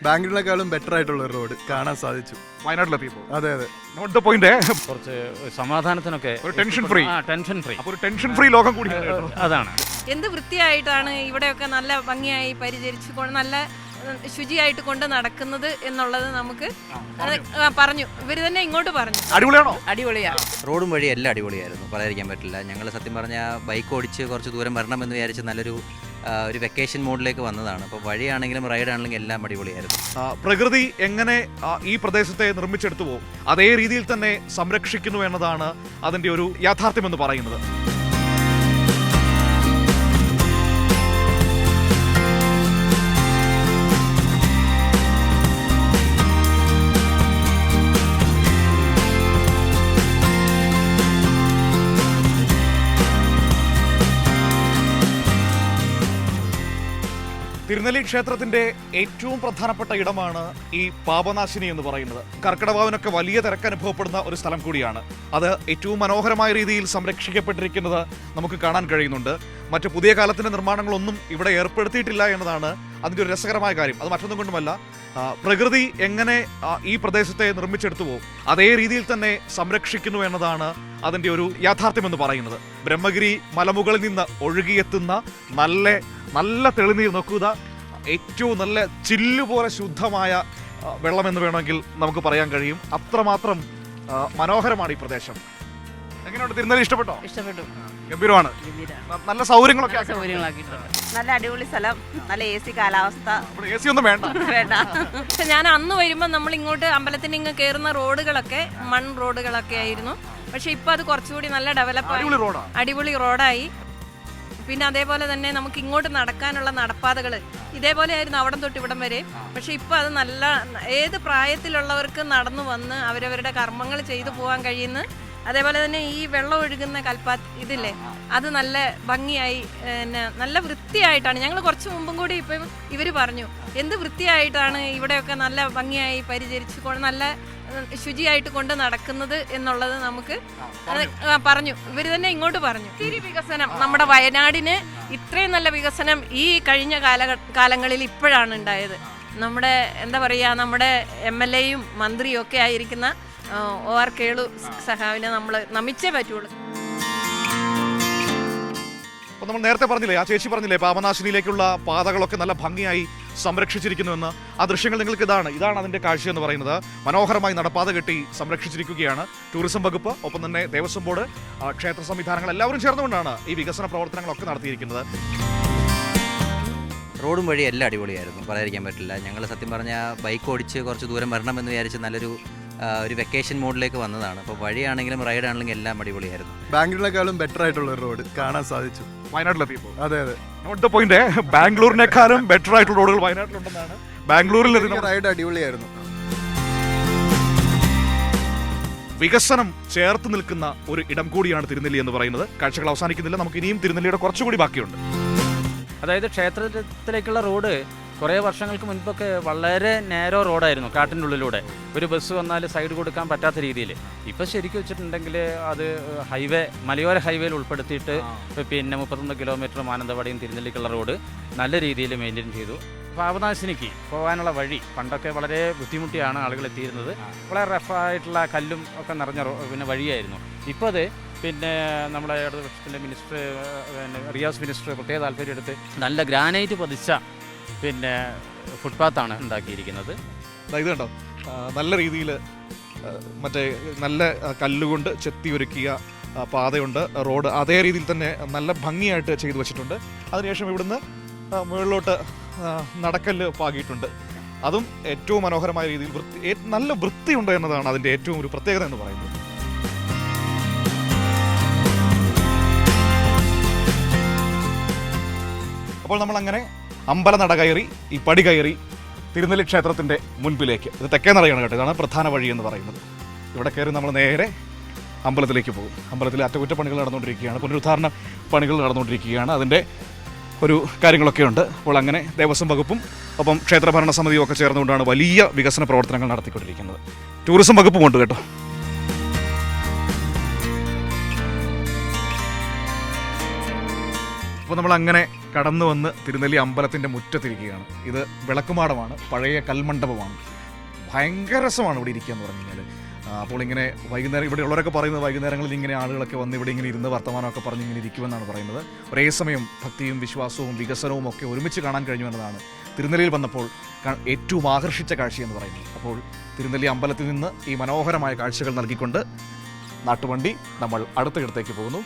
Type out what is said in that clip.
ബാംഗ്ലൂരിനേക്കാളും better ആയിട്ടുള്ള ഒരു road കാണാൻ സാധിച്ചു. വയനാട്ടിലെത്തിയപ്പോൾ അതെ അതെ. നോട്ട് ദ പോയിന്റ് കുറച്ച് സമാധാനത്തിനൊക്കെ ഒരു ടെൻഷൻ ഫ്രീ ആ ടെൻഷൻ ഫ്രീ അപ്പോൾ ഒരു ടെൻഷൻ ഫ്രീ ലോകം കൂടിയാണ് അതാണ്. എന്ത് വൃത്തിയായിട്ടാണ് ഇവിടെയൊക്കെ നല്ല ഭംഗിയായി പരിചരിച്ചു കൊണ്ട് നല്ല ശുചിയായിട്ട് കൊണ്ട് നടക്കുന്നത് എന്നുള്ളത് നമുക്ക് ആ, പറഞ്ഞു. ഇവർ തന്നെ ഇങ്ങോട്ട് പറഞ്ഞു. അടിപൊളിയാണോ? അടിപൊളിയാ. റോഡും വഴി എല്ലാം അടിപൊളിയായിരുന്നു. പറയാതിരിക്കാൻ പറ്റില്ല. ഞങ്ങൾ സത്യം പറഞ്ഞാൽ ബൈക്ക് ഓടിച്ച് കുറച്ച് ദൂരം വരണം എന്ന് വിചാരിച്ച് നല്ലൊരു ഒരു വെക്കേഷൻ മോഡിലേക്ക് വന്നതാണ്. അപ്പോൾ വഴിയാണെങ്കിലും റൈഡാണെങ്കിലും എല്ലാം അടിപൊളിയായിരുന്നു. പ്രകൃതി എങ്ങനെ ഈ പ്രദേശത്തെ നിർമ്മിച്ചെടുത്തുവോ അതേ രീതിയിൽ തന്നെ സംരക്ഷിക്കുന്നു എന്നതാണ് അതിന്റെ ഒരു യാഥാർത്ഥ്യം എന്ന് പറയുന്നത്. തിരുനെല്ലി ക്ഷേത്രത്തിന്റെ ഏറ്റവും പ്രധാനപ്പെട്ട ഇടമാണ് ഈ പാപനാശിനി എന്ന് പറയുന്നത്. കർക്കിടവാവിനൊക്കെ വലിയ തിരക്ക് അനുഭവപ്പെടുന്ന ഒരു സ്ഥലം കൂടിയാണ്. അത് ഏറ്റവും മനോഹരമായ രീതിയിൽ സംരക്ഷിക്കപ്പെട്ടിരിക്കുന്നത് നമുക്ക് കാണാൻ കഴിയുന്നുണ്ട്. മറ്റു പുതിയ കാലത്തിന്റെ നിർമ്മാണങ്ങളൊന്നും ഇവിടെ ഏർപ്പെടുത്തിയിട്ടില്ല എന്നതാണ് അതിന്റെ ഒരു രസകരമായ കാര്യം. അത് മറ്റൊന്നും കൊണ്ടുമല്ല. പ്രകൃതി എങ്ങനെ ഈ പ്രദേശത്തെ നിർമ്മിച്ചെടുത്തുവോ അതേ രീതിയിൽ തന്നെ സംരക്ഷിക്കുന്നു എന്നതാണ് അതിന്റെ ഒരു യാഥാർത്ഥ്യം എന്ന് പറയുന്നത്. ബ്രഹ്മഗിരി മലമുകളിൽ നിന്ന് ഒഴുകിയെത്തുന്ന നല്ല നല്ല തെളിനീർ നോക്കുക ഏറ്റവും നല്ല ചില്ല് പോലെ ശുദ്ധമായ വെള്ളമെന്ന് വേണമെങ്കിൽ നമുക്ക് പറയാൻ കഴിയും. അത്രമാത്രം മനോഹരമാണ് ഈ പ്രദേശം. എങ്ങനെയുണ്ട്? തിരുനെല്ലി ഇഷ്ടപ്പെട്ടോ? ഇഷ്ടപ്പെട്ടു. ഗംഭീരമാണ്. നല്ല സൗകര്യങ്ങളൊക്കെ നല്ല അടിപൊളി സ്ഥലം നല്ല എ സി കാലാവസ്ഥ. എ സി ഒന്നും വേണ്ട. വേണ്ട. പക്ഷെ ഞാൻ അന്ന് വരുമ്പോൾ നമ്മൾ ഇങ്ങോട്ട് അമ്പലത്തിന് ഇങ്ങ് കയറുന്ന റോഡുകളൊക്കെ മൺ റോഡുകളൊക്കെ ആയിരുന്നു. പക്ഷെ ഇപ്പൊ അത് കുറച്ചുകൂടി നല്ല ഡെവലപ്പ് അടിപൊളി റോഡായി. പിന്നെ അതേപോലെ തന്നെ നമുക്ക് ഇങ്ങോട്ട് നടക്കാനുള്ള നടപ്പാതകൾ ഇതേപോലെ ആയിരുന്നു അവിടം തൊട്ട് ഇവിടം വരെ. പക്ഷെ ഇപ്പൊ അത് നല്ല ഏത് പ്രായത്തിലുള്ളവർക്ക് നടന്നു വന്ന് അവരവരുടെ കർമ്മങ്ങൾ ചെയ്തു പോകാൻ കഴിയുന്ന അതേപോലെ തന്നെ ഈ വെള്ളം ഒഴുകുന്ന കൽപ്പാ ഇതില്ലേ? അത് നല്ല ഭംഗിയായി പിന്നെ നല്ല വൃത്തിയായിട്ടാണ്. ഞങ്ങൾ കുറച്ച് മുമ്പും കൂടി ഇപ്പം ഇവർ പറഞ്ഞു എന്ത് വൃത്തിയായിട്ടാണ് ഇവിടെയൊക്കെ നല്ല ഭംഗിയായി പരിചരിച്ചു നല്ല ശുചിയായിട്ട് കൊണ്ട് നടക്കുന്നത് എന്നുള്ളത് നമുക്ക് പറഞ്ഞു. ഇവർ തന്നെ ഇങ്ങോട്ട് പറഞ്ഞു. ഒത്തിരി വികസനം നമ്മുടെ വയനാടിന് ഇത്രയും നല്ല വികസനം ഈ കഴിഞ്ഞ കാല കാലങ്ങളിൽ ഇപ്പോഴാണ് ഉണ്ടായത്. നമ്മുടെ എന്താ പറയുക നമ്മുടെ എം എൽ എയും മന്ത്രിയും ഒക്കെ ആയിരിക്കുന്ന ഒ ആർ കേളു സഹാവിനെ നമ്മൾ നമിച്ചേ പറ്റുള്ളൂ. നമ്മൾ നേരത്തെ പറഞ്ഞില്ലേ ആ ചേച്ചി പറഞ്ഞില്ലേ പാപനാശിനിയിലേക്കുള്ള പാതകളൊക്കെ നല്ല ഭംഗിയായി സംരക്ഷിച്ചിരിക്കുന്നുവെന്ന് ആ ദൃശ്യങ്ങൾ നിങ്ങൾക്ക് ഇതാണ്. ഇതാണ് അതിന്റെ കാഴ്ച എന്ന് പറയുന്നത്. മനോഹരമായി നടപ്പാത കെട്ടി സംരക്ഷിച്ചിരിക്കുകയാണ്. ടൂറിസം വകുപ്പ് ഒപ്പം തന്നെ ദേവസ്വം ബോർഡ് ക്ഷേത്ര സംവിധാനങ്ങൾ എല്ലാവരും ചേർന്നുകൊണ്ടാണ് ഈ വികസന പ്രവർത്തനങ്ങളൊക്കെ നടത്തിയിരിക്കുന്നത്. റോഡും വഴി എല്ലാം അടിപൊളിയായിരുന്നു. പറയാതിരിക്കാൻ പറ്റില്ല. ഞങ്ങൾ സത്യം പറഞ്ഞാൽ ബൈക്ക് ഓടിച്ച് കുറച്ച് ദൂരം വരണമെന്ന് വിചാരിച്ച് നല്ലൊരു ഒരു വെക്കേഷൻ മോഡിലേക്ക് വന്നതാണ്. അപ്പോൾ വഴിയാണെങ്കിലും റൈഡാണെങ്കിലും എല്ലാം അടിപൊളിയായിരുന്നു. ബാംഗ്ലൂരിനേക്കാളും ബെറ്റർ ആയിട്ടുള്ള ഒരു റോഡ് കാണാൻ സാധിച്ചു. വയനാട്ടിലെത്തിയപ്പോൾ അതെ അതെ. നോട്ട് പോയിന്റ് ബാംഗ്ലൂരിനേക്കാളും ബെറ്റർ ആയിട്ടുള്ള റോഡുകൾ വയനാട്ടിലുണ്ടെന്നാണ് ബാംഗ്ലൂരിൽ റൈഡ് അടിപൊളിയായിരുന്നു. വികസനം ചേർത്ത് നിൽക്കുന്ന ഒരു ഇടം കൂടിയാണ് തിരുനെല്ലി എന്ന് പറയുന്നത്. കാഴ്ചകൾ അവസാനിക്കുന്നില്ല. നമുക്ക് ഇനിയും തിരുനെല്ലിയുടെ കുറച്ചുകൂടി ബാക്കിയുണ്ട്. അതായത് ക്ഷേത്രത്തിലേക്കുള്ള റോഡ് കുറേ വർഷങ്ങൾക്ക് മുൻപൊക്കെ വളരെ നേരോ റോഡായിരുന്നു കാട്ടിന്റെ ഉള്ളിലൂടെ ഒരു ബസ് വന്നാൽ സൈഡ് കൊടുക്കാൻ പറ്റാത്ത രീതിയിൽ. ഇപ്പോൾ ശരിക്കും വെച്ചിട്ടുണ്ടെങ്കിൽ അത് ഹൈവേ മലയോര ഹൈവേയിൽ ഉൾപ്പെടുത്തിയിട്ട് പിന്നെ മുപ്പത്തൊന്ന് കിലോമീറ്റർ മാനന്തവാടിയും തിരുനെല്ലിക്കുള്ള റോഡ് നല്ല രീതിയിൽ മെയിന്റെയിൻ ചെയ്തു. പാപനാശിനിക്ക് പോകാനുള്ള വഴി പണ്ടൊക്കെ വളരെ ബുദ്ധിമുട്ടിയാണ് ആളുകൾ എത്തിയിരുന്നത്. വളരെ റഫായിട്ടുള്ള കല്ലും ഒക്കെ നിറഞ്ഞ പിന്നെ വഴിയായിരുന്നു. ഇപ്പോൾ അത് പിന്നെ നമ്മുടെ ഇടതുപക്ഷത്തിന്റെ മിനിസ്റ്റർ പിന്നെ റിയാസ് മിനിസ്റ്റർ പ്രത്യേക താല്പര്യം എടുത്ത് നല്ല ഗ്രാനൈറ്റ് പതിച്ച പിന്നെ ഫുട്പാത്താണ് ഉണ്ടാക്കിയിരിക്കുന്നത്. ഇത് കണ്ടോ? നല്ല രീതിയിൽ മറ്റേ നല്ല കല്ലുകൊണ്ട് ചെത്തി ഒരുക്കിയ പാതയുണ്ട്. റോഡ് അതേ രീതിയിൽ തന്നെ നല്ല ഭംഗിയായിട്ട് ചെയ്തു വെച്ചിട്ടുണ്ട്. അതിനുശേഷം ഇവിടുന്ന് മുകളിലോട്ട് നടക്കല്ല് പാകിയിട്ടുണ്ട്. അതും ഏറ്റവും മനോഹരമായ രീതിയിൽ വൃത്തി നല്ല വൃത്തിയുണ്ട് എന്നതാണ് അതിന്റെ ഏറ്റവും ഒരു പ്രത്യേകത എന്ന് പറയുന്നത്. അപ്പോൾ നമ്മൾ അങ്ങനെ അമ്പലനട കയറി ഈ പടി കയറി തിരുനെല്ലി ക്ഷേത്രത്തിന്റെ മുൻപിലേക്ക്. ഇത് തെക്കേ നടയാണ് കേട്ടോ ഇതാണ് പ്രധാന വഴി എന്ന് പറയുന്നത്. ഇവിടെ കയറി നമ്മൾ നേരെ അമ്പലത്തിലേക്ക് പോകും. അമ്പലത്തിലെ അറ്റകുറ്റപ്പണികൾ നടന്നുകൊണ്ടിരിക്കുകയാണ് പുനരുദ്ധാരണ പണികൾ നടന്നുകൊണ്ടിരിക്കുകയാണ്. അതിന്റെ ഒരു കാര്യങ്ങളൊക്കെ ഉണ്ട്. അപ്പോൾ അങ്ങനെ ദേവസ്വം വകുപ്പും ഒപ്പം ക്ഷേത്രഭരണ സമിതിയും ഒക്കെ ചേർന്നുകൊണ്ടാണ് വലിയ വികസന പ്രവർത്തനങ്ങൾ നടത്തിക്കൊണ്ടിരിക്കുന്നത്. ടൂറിസം വകുപ്പും ഉണ്ട് കേട്ടോ. അപ്പോൾ നമ്മൾ അങ്ങനെ കടന്നു വന്ന് തിരുനെല്ലി അമ്പലത്തിന്റെ മുറ്റത്തിരിക്കുകയാണ്. ഇത് വിളക്കുമാടമാണ് പഴയ കൽമണ്ഡപമാണ്. ഭയങ്കര രസമാണ് ഇവിടെ ഇരിക്കുക എന്ന് പറഞ്ഞു കഴിഞ്ഞാൽ അപ്പോൾ ഇങ്ങനെ വൈകുന്നേരം ഇവിടെ ഉള്ളവരൊക്കെ പറയുന്നത് വൈകുന്നേരങ്ങളിൽ ഇങ്ങനെ ആളുകളൊക്കെ വന്ന് ഇവിടെ ഇങ്ങനെ ഇരുന്ന് വർത്തമാനമൊക്കെ പറഞ്ഞ് ഇങ്ങനെ ഇരിക്കുമെന്നാണ് പറയുന്നത്. ഒരേ സമയം ഭക്തിയും വിശ്വാസവും വികസനവും ഒക്കെ ഒരുമിച്ച് കാണാൻ കഴിഞ്ഞു എന്നതാണ് തിരുനെല്ലിയിൽ വന്നപ്പോൾ ഏറ്റവും ആകർഷിച്ച കാഴ്ചയെന്ന് പറയുന്നത്. അപ്പോൾ തിരുനെല്ലി അമ്പലത്തിൽ നിന്ന് ഈ മനോഹരമായ കാഴ്ചകൾ നൽകിക്കൊണ്ട് നാട്ടുവണ്ടി നമ്മൾ അടുത്തയിടത്തേക്ക് പോകുന്നു.